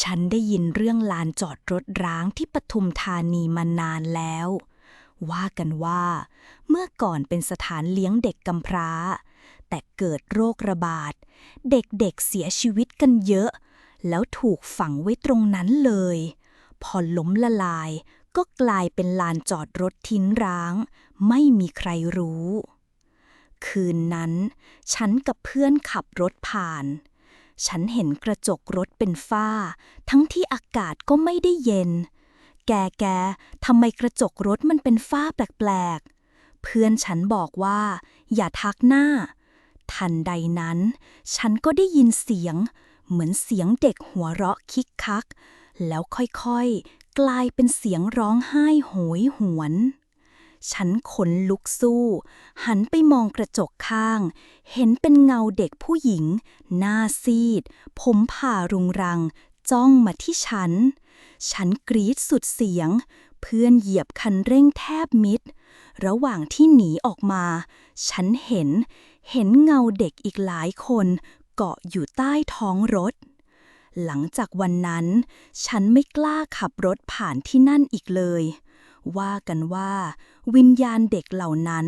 ฉันได้ยินเรื่องลานจอดรถร้างที่ปทุมธานีมานานแล้ว ว่ากันว่า เมื่อก่อนเป็นสถานเลี้ยงเด็กกำพร้า แต่เกิดโรคระบาด เด็กๆเสียชีวิตกันเยอะ แล้วถูกฝังไว้ตรงนั้นเลย พอล้มละลายก็กลายเป็นลานจอดรถทิ้งร้าง ไม่มีใครรู้ คืนนั้น ฉันกับเพื่อนขับรถผ่าน ฉันเห็นกระจกรถเป็นฝ้า ทั้งที่อากาศก็ไม่ได้เย็น แกแกทำไมกระจกรถมันเป็นฝ้าแปลกๆ เพื่อนฉันบอกว่า อย่าทักหน้า ทันใดนั้น ฉันก็ได้ยินเสียง เหมือนเสียงเด็กหัวเราะคิกคัก แล้วค่อยๆ กลายเป็นเสียงร้องไห้โหยหวน ฉันขนลุกสู้ หันไปมองกระจกข้าง เห็นเป็นเงาเด็กผู้หญิง หน้าซีด ผมผ่ารุงรัง จ้องมาที่ฉัน ฉันกรีดสุดเสียง เพื่อนเหยียบคันเร่งแทบมิด ระหว่างที่หนีออกมา ฉันเห็น เห็นเงาเด็กอีกหลายคน เกาะอยู่ใต้ท้องรถหลังจากวันนั้น ฉันไม่กล้าขับรถผ่านที่นั่นอีกเลย ว่ากันว่า วิญญาณเด็กเหล่านั้น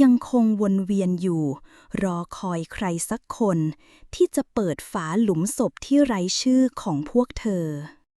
ยังคงวนเวียนอยู่ รอคอยใครสักคน ที่จะเปิดฝาหลุมศพที่ไร้ชื่อของพวกเธอ